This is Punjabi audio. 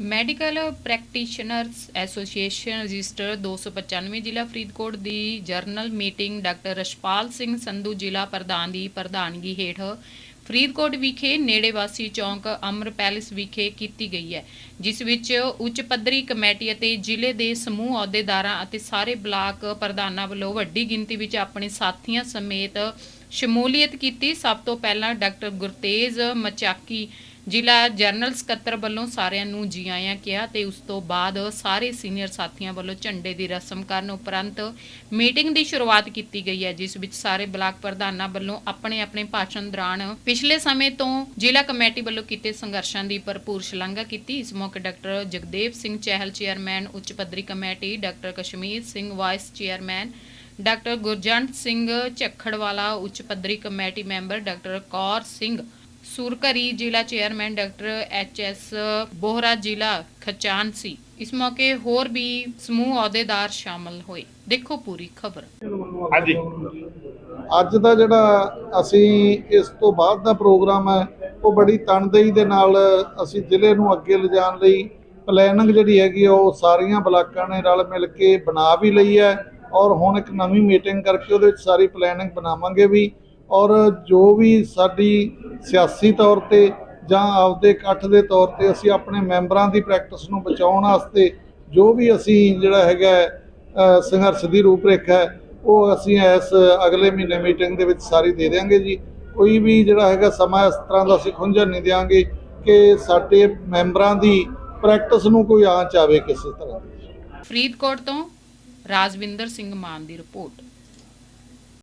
ਮੈਡੀਕਲ ਪ੍ਰੈਕਟੀਸ਼ਨਰਸ ਐਸੋਸੀਏਸ਼ਨ ਰਜਿਸਟਰ 295 ਜ਼ਿਲ੍ਹਾ ਫਰੀਦਕੋਟ ਦੀ general meeting doctor Rashpal Singh Sandhu ਜ਼ਿਲ੍ਹਾ ਪ੍ਰਧਾਨ ਦੀ ਪ੍ਰਧਾਨਗੀ ਹੇਠ ਫਰੀਦਕੋਟ ਵਿਖੇ ਨੇੜੇ ਵਾਸੀ ਚੌਂਕ ਅਮਰ ਪੈਲੇਸ ਵਿਖੇ ਕੀਤੀ ਗਈ ਹੈ, ਜਿਸ ਵਿੱਚ ਉੱਚ ਪੱਧਰੀ ਕਮੇਟੀ ਅਤੇ ਜ਼ਿਲ੍ਹੇ ਦੇ ਸਮੂਹ ਅਹੁਦੇਦਾਰਾਂ ਅਤੇ ਸਾਰੇ ਬਲਾਕ ਪ੍ਰਧਾਨਾਂ ਵੱਲੋਂ ਵੱਡੀ ਗਿਣਤੀ ਵਿੱਚ ਆਪਣੇ ਸਾਥੀਆਂ ਸਮੇਤ ਸ਼ਮੂਲੀਅਤ ਕੀਤੀ। ਸਭ ਤੋਂ ਪਹਿਲਾਂ ਡਾਕਟਰ ਗੁਰਤੇਜ ਮਚਾਕੀ ਜ਼ਿਲ੍ਹਾ ਜਨਰਲ ਸਕੱਤਰ ਵੱਲੋਂ ਸਾਰਿਆਂ ਨੂੰ ਜੀ ਆਇਆਂ ਕਿਹਾ ਤੇ ਉਸ ਤੋਂ ਬਾਅਦ ਸਾਰੇ ਸੀਨੀਅਰ ਸਾਥੀਆਂ ਵੱਲੋਂ ਝੰਡੇ ਦੀ ਰਸਮ ਕਰਨ ਉਪਰੰਤ ਮੀਟਿੰਗ ਦੀ ਸ਼ੁਰੂਆਤ ਕੀਤੀ ਗਈ ਹੈ, ਜਿਸ ਵਿੱਚ ਸਾਰੇ ਬਲਾਕ ਪ੍ਰਧਾਨਾਂ ਵੱਲੋਂ ਆਪਣੇ ਆਪਣੇ ਭਾਸ਼ਣ ਦੌਰਾਨ ਪਿਛਲੇ ਸਮੇਂ ਤੋਂ ਜ਼ਿਲ੍ਹਾ ਕਮੇਟੀ ਵੱਲੋਂ ਕੀਤੇ ਸੰਘਰਸ਼ਾਂ ਦੀ ਭਰਪੂਰ ਸ਼ਲਾਘਾ ਕੀਤੀ। ਇਸ ਮੌਕੇ ਡਾਕਟਰ ਜਗਦੇਵ ਸਿੰਘ, ਚਹਿਲ ਚੇਅਰਮੈਨ, ਉੱਚ ਪੱਧਰੀ committee doctor Kashmir Singh, vice chairman doctor Gurjant Singh Jhakharwala, ਉੱਚ ਪੱਧਰੀ committee member doctor Kaur Singh Surkari ਜ਼ਿਲ੍ਹਾ chairman doctor H S Bohra ਜ਼ਿਲ੍ਹਾ ਖਚਾਨ ਸੀ। ਇਸ ਮੌਕੇ ਹੋਰ ਵੀ ਸਮੂਹ ਅਹੁਦੇਦਾਰ ਸ਼ਾਮਲ ਹੋਏ। ਦੇਖੋ ਪੂਰੀ ਖਬਰ। ਹਾਂਜੀ। ਅੱਜ ਦਾ ਜਿਹੜਾ ਅਸੀਂ ਇਸ ਤੋਂ ਬਾਅਦ ਦਾ ਪ੍ਰੋਗਰਾਮ ਹੈ ਉਹ ਬੜੀ ਤਨਦੇਹੀ ਦੇ ਨਾਲ ਅਸੀਂ ਜ਼ਿਲ੍ਹੇ ਨੂੰ ਅੱਗੇ ਲਿਜਾਣ ਲਈ ਪਲੈਨਿੰਗ ਜਿਹੜੀ ਹੈਗੀ ਆ, ਉਹ ਸਾਰੀਆਂ ਬਲਾਕਾਂ ਨੇ ਰਲ ਮਿਲ ਕੇ ਬਣਾ ਵੀ ਲਈ ਹੈ ਔਰ ਹੁਣ ਇੱਕ ਨਵੀਂ ਮੀਟਿੰਗ ਕਰਕੇ ਉਹਦੇ ਵਿੱਚ ਸਾਰੀ ਪਲੈਨਿੰਗ ਬਣਾਵਾਂਗੇ ਵੀ। ਔਰ ਜੋ ਵੀ ਸਾਡੀ ਸਿਆਸੀ ਤੌਰ ਤੇ ਜਾਂ ਆਪਦੇ ਇਕੱਠ ਦੇ ਤੌਰ ਤੇ ਅਸੀਂ ਆਪਣੇ ਮੈਂਬਰਾਂ ਦੀ ਪ੍ਰੈਕਟਿਸ ਨੂੰ ਬਚਾਉਣ ਵਾਸਤੇ ਜੋ ਵੀ ਅਸੀਂ ਜਿਹੜਾ ਹੈਗਾ ਸੰਘਰਸ਼ ਦੀ ਰੂਪਰੇਖਾ ਹੈ, ਉਹ ਅਸੀਂ ਇਸ ਅਗਲੇ ਮਹੀਨੇ ਮੀਟਿੰਗ ਦੇ ਵਿੱਚ ਸਾਰੀ ਦੇ ਦਿਆਂਗੇ ਜੀ। ਕੋਈ ਵੀ ਜਿਹੜਾ ਹੈਗਾ ਸਮਾਂ ਇਸ ਤਰ੍ਹਾਂ ਦਾ ਅਸੀਂ ਖੁੰਝਣ ਨਹੀਂ ਦਿਆਂਗੇ ਕਿ ਸਾਡੇ ਮੈਂਬਰਾਂ ਦੀ ਪ੍ਰੈਕਟਿਸ ਨੂੰ ਕੋਈ ਆਂਚ ਆਵੇ ਕਿਸੇ ਤਰ੍ਹਾਂ ਦੀ। ਫਰੀਦਕੋਟ ਤੋਂ ਰਾਜਵਿੰਦਰ ਸਿੰਘ ਮਾਨ ਦੀ ਰਿਪੋਰਟ।